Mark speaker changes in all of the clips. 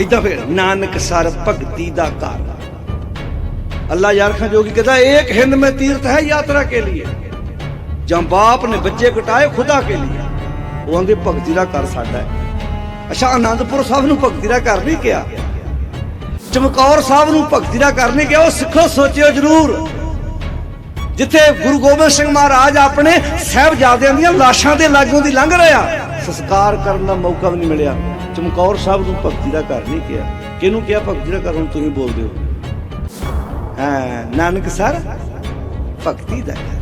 Speaker 1: ਇਦਾਂ ਫੇਰ ਨਾਨਕ ਸਰ ਭਗਤੀ ਦਾ ਘਰ। ਅੱਲਾ ਯਾਰ ਖਾਂ ਜੋਗੀ ਕਹਦਾ, ਇੱਕ ਹਿੰਦ ਮੇ ਤੀਰਥ ਹੈ ਯਾਤਰਾ ਕੇ ਲਈ ਜਾਂ ਬਾਪ ਨੇ ਬੱਚੇ ਕਟਾਏ ਖੁਦਾ ਕੇ ਲਈ ਉਹ ਆਂਦੇ, ਭਗਤੀ ਦਾ ਘਰ ਸਾਡਾ ਹੈ। ਅੱਛਾ ਆਨੰਦਪੁਰ ਸਾਹਿਬ ਨੂੰ ਭਗਤੀ ਦਾ ਘਰ ਨਹੀਂ ਕਿਹਾ? ਚਮਕੌਰ ਸਾਹਿਬ ਨੂੰ ਭਗਤੀ ਦਾ ਘਰ ਨਹੀਂ ਕਿਹਾ? ਉਹ ਸਿੱਖੋ, ਸੋਚਿਓ ਜ਼ਰੂਰ। ਜਿੱਥੇ ਗੁਰੂ ਗੋਬਿੰਦ ਸਿੰਘ ਮਹਾਰਾਜ ਆਪਣੇ ਸਹਿਬਜ਼ਾਦਿਆਂ ਦੀਆਂ ਲਾਸ਼ਾਂ ਦੇ ਲਾਗੋਂ ਦੀ ਲੰਘ ਰਿਹਾ ਸੰਸਕਾਰ ਕਰਨ ਦਾ ਮੌਕਾ ਵੀ ਨਹੀਂ ਮਿਲਿਆ। ਚਮਕੌਰ ਸਾਹਿਬ ਨੂੰ ਭਗਤੀ ਦਾ ਘਰ ਨਹੀਂ ਕਿਹਾ। ਕਿਹਨੂੰ ਕਿਹਾ ਭਗਤੀ ਦਾ ਘਰ? ਹੁਣ ਤੁਸੀਂ ਬੋਲਦੇ ਹੋ। ਹਾਂ, ਨਾਨਕ ਸਰ? ਭਗਤੀ ਦਾ ਘਰ।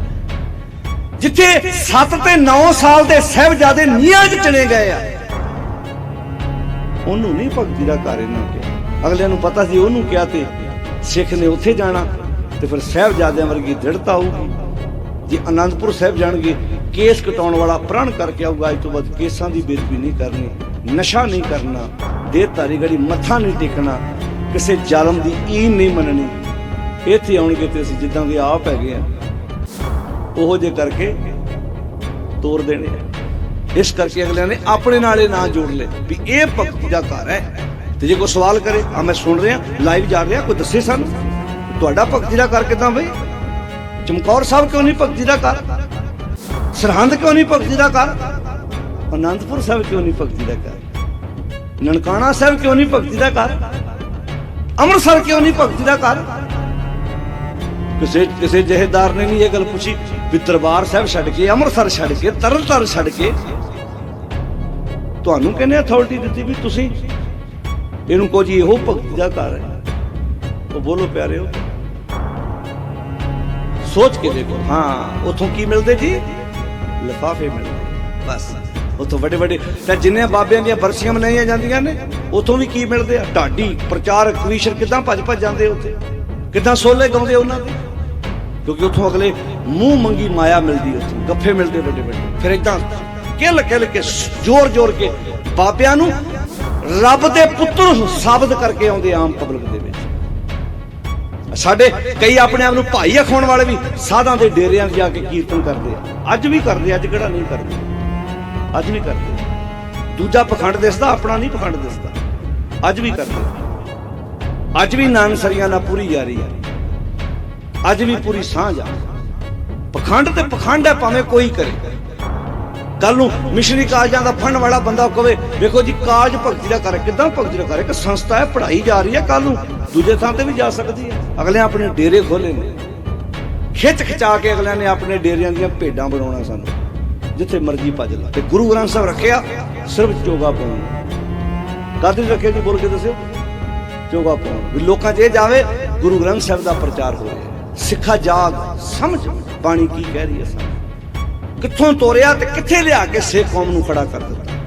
Speaker 1: ਜਿੱਥੇ 7 ਤੇ 9 ਸਾਲ ਦੇ ਸਹਿਬਜ਼ਾਦੇ ਨੀਹਾਂ 'ਚ ਚਲੇ ਗਏ ਆ। ਉਹਨੂੰ ਨਹੀਂ ਭਗਤੀ ਦਾ ਘਰ ਇਹਨਾਂ ਕਿਹਾ। ਅਗਲਿਆਂ ਨੂੰ ਪਤਾ ਸੀ, ਉਹਨੂੰ ਕਿਹਾ ਤੇ ਸਿੱਖ ਨੇ ਉੱਥੇ ਜਾਣਾ ਤੇ ਫਿਰ ਸਹਿਬਜ਼ਾਦਿਆਂ ਵਰਗੀ ਦ੍ਰਿੜਤਾ ਹੋਊਗੀ। ਜੇ ਅਨੰਦਪੁਰ ਸਾਹਿਬ ਜਾਣਗੇ ਕੇਸ ਕਟਾਉਣ ਵਾਲਾ ਪ੍ਰਣ ਕਰਕੇ ਆਊਗਾ, ਅੱਜ ਤੋਂ ਬਾਅਦ ਕੇਸਾਂ ਦੀ ਬੇਦਬੀ ਨਹੀਂ ਕਰਨੀ, ਨਸ਼ਾ ਨਹੀਂ ਕਰਨਾ ਦੇਹ ਧਾਰੀ ਗੜੀ ਮੱਥਾ ਨਹੀਂ ਟੇਕਣਾ, ਕਿਸੇ ਜ਼ਾਲਮ ਦੀ ਈਨ ਨਹੀਂ ਮੰਨਣੀ। ਇੱਥੇ ਆਉਣਗੇ ਤੇ ਅਸੀਂ ਜਿੱਦਾਂ ਦੇ ਆਪ ਹੈਗੇ ਆ, ਉਹੋ ਜੇ ਕਰਕੇ ਤੋਰ ਦੇਣੇ ਆ। ਇਸ ਕਰਕੇ ਅਗਲਿਆਂ ਨੇ ਆਪਣੇ ਨਾਲ ਇਹ ਨਾਂ ਜੋੜ ਲਏ ਵੀ ਇਹ ਭਗਤੀ ਦਾ ਘਰ ਹੈ। ਤੇ ਜੇ ਕੋਈ ਸਵਾਲ ਕਰੇ ਆ ਮੈਂ ਸੁਣ ਰਿਹਾ ਲਾਈਵ ਜਾ ਰਿਹਾ, ਕੋਈ ਦੱਸੇ ਸਾਨੂੰ, ਤੁਹਾਡਾ ਭਗਤੀ ਦਾ ਘਰ ਕਿਦਾਂ ਬਈ? ਚਮਕੌਰ ਸਾਹਿਬ ਕਿਉਂ ਨਹੀਂ ਭਗਤੀ ਦਾ ਘਰ? ਸਰਹੰਦ ਕਿਉਂ ਨਹੀਂ ਭਗਤੀ ਦਾ ਘਰ? ਅਨੰਦਪੁਰ ਸਾਹਿਬ ਕਿਉਂ ਨਹੀਂ ਭਗਤੀ ਦਾ ਘਰ? ਨਨਕਾਣਾ ਸਾਹਿਬ ਕਿਉਂ ਨਹੀਂ ਭਗਤੀ ਦਾ ਘਰ? ਅੰਮ੍ਰਿਤਸਰ ਕਿਉਂ ਨਹੀਂ ਭਗਤੀ ਦਾ ਘਰ? ਕਿਸੇ ਕਿਸੇ ਜਹੇਦਾਰ ਨੇ ਨਹੀਂ ਇਹ ਗੱਲ ਪੁੱਛੀ ਵੀ ਦਰਬਾਰ ਸਾਹਿਬ ਛੱਡ ਕੇ, ਅੰਮ੍ਰਿਤਸਰ ਛੱਡ ਕੇ, ਤਰਨਤਾਰਨ ਛੱਡ ਕੇ? ਤੁਹਾਨੂੰ ਕਹਿੰਦੇ ਅਥਾਰਟੀ ਦਿੱਤੀ ਵੀ ਤੁਸੀਂ ਇਹਨੂੰ ਕਹੋ ਜੀ ਇਹੋ ਭਗਤੀ ਦਾ ਘਰ ਹੈ? ਉਹ ਬੋਲੋ ਪਿਆਰਿਓ। ਸੋਚ ਕੇ ਦੇਖੋ। ਹਾਂ, ਉਥੋਂ ਕੀ ਮਿਲਦੇ ਜੀ? ਲਿਫਾਫੇ ਮਿਲਦੇ ਬਸ। ਉਥੋਂ ਵੱਡੇ ਵੱਡੇ ਤੇ ਜਿੰਨੇ ਬਾਬਿਆਂ ਦੀਆਂ ਬਰਸੀਆਂ ਮਨਾਈਆਂ ਜਾਂਦੀਆਂ ਨੇ, ਉਥੋਂ ਵੀ ਕੀ ਮਿਲਦੇ ਆ? ਢਾਡੀ ਪ੍ਰਚਾਰਕ ਕਵੀਸ਼ਰ ਕਿਦਾਂ ਭੱਜ ਭੱਜ ਜਾਂਦੇ ਉੱਥੇ? ਕਿਦਾਂ ਸੋਲੇ ਗਾਉਂਦੇ ਉਹਨਾਂ ਦੇ? ਕਿਉਂਕਿ ਉੱਥੋਂ ਅਗਲੇ ਮੂੰਹ ਮੰਗੀ ਮਾਇਆ ਮਿਲਦੀ ਉੱਥੇ। ਗੱਫੇ ਮਿਲਦੇ ਵੱਡੇ ਵੱਡੇ। ਫਿਰ ਇਦਾਂ ਕਿਲ ਕਿਲ ਕੇ ਜ਼ੋਰ ਜ਼ੋਰ ਕੇ ਬਾਬਿਆਂ ਨੂੰ ਰੱਬ ਦੇ ਪੁੱਤਰ ਸਾਬਤ ਕਰਕੇ ਆਉਂਦੇ ਆਮ ਪਬਲਿਕ ਦੇ ਵਿੱਚ। ਸਾਡੇ ਕਈ ਆਪਣੇ ਆਪ ਨੂੰ ਭਾਈ ਅਖਾਉਣ ਵਾਲੇ ਵੀ ਸਾਧਾਂ ਦੇ ਡੇਰਿਆਂ 'ਚ ਜਾ ਕੇ ਕੀਰਤਨ ਕਰਦੇ ਆ। ਅੱਜ ਵੀ ਕਰਦੇ ਅੱਜ ਕਿਹੜਾ ਨਹੀਂ ਕਰਦੇ? ਅੱਜ ਵੀ ਕਰਦੇ ਦੂਜਾ ਪਖੰਡ ਦਿਸਦਾ, ਆਪਣਾ ਨਹੀਂ ਪਖੰਡ ਦਿਸਦਾ। ਅੱਜ ਵੀ ਕਰਦੇ ਅੱਜ ਵੀ ਨਾਨਸਰੀਆਂ ਨਾਲ ਪੂਰੀ ਯਾਰੀ ਆ। ਅੱਜ ਵੀ ਪੂਰੀ ਸਾਂਝ ਆ। ਪਖੰਡ ਤੇ ਪਖੰਡ ਹੈ ਭਾਵੇਂ ਕੋਈ ਕਰੇ। ਕੱਲ ਨੂੰ ਮਿਸ਼ਨਰੀ ਕਾਲਜਾਂ ਦਾ ਫੰਡ ਵਾਲਾ ਬੰਦਾ ਕਵੇ, ਵੇਖੋ ਜੀ, ਕਾਲਜ ਭਗਤੀ ਦਾ ਕਰ ਕਿਦਾਂ ਭਗਤੀ ਦਾ ਕਰ ਇੱਕ ਸੰਸਥਾ ਹੈ, ਪੜ੍ਹਾਈ ਜਾ ਰਹੀ ਹੈ ਕੱਲ ਨੂੰ। ਦੂਜੇ ਥਾਂ ਤੇ ਵੀ ਜਾ ਸਕਦੀ ਹੈ। ਅਗਲੇ ਆਪਣੇ ਡੇਰੇ ਖੋਲੇ ਨੇ। ਖਿੱਚ ਖਿਚਾ ਕੇ ਅਗਲਿਆਂ ਨੇ ਆਪਣੇ ਡੇਰਿਆਂ ਦੀਆਂ ਭੇਡਾਂ ਬਣਾਉਣਾ ਸਾਨੂੰ। ਜਿੱਥੇ ਮਰਜ਼ੀ ਭੱਜ ਲਾ। ਤੇ ਗੁਰੂ ਗ੍ਰੰਥ ਸਾਹਿਬ ਰੱਖਿਆ, ਸਿਰਫ ਚੋਗਾ ਪਾਉਣ ਕਾਦੀ ਰੱਖਿਆ ਜੀ, ਬੋਲ ਕੇ ਦੱਸਿਓ। ਚੋਗਾ ਪਾਉਣ ਵੀ ਲੋਕਾਂ 'ਚ ਇਹ ਜਾਵੇ, ਗੁਰੂ ਗ੍ਰੰਥ ਸਾਹਿਬ ਦਾ ਪ੍ਰਚਾਰ ਹੋਵੇ ਰਿਹਾ ਸਿੱਖਾ ਜਾਗ, ਸਮਝ, ਬਾਣੀ ਕੀ ਕਹਿ ਰਹੀ ਹੈ ਸਾਨੂੰ। ਕਿੱਥੋਂ ਤੋਰਿਆ ਤੇ ਕਿੱਥੇ ਲਿਆ ਕੇ ਸਿੱਖ ਕੌਮ ਨੂੰ ਖੜਾ ਕਰ ਦਿੱਤਾ?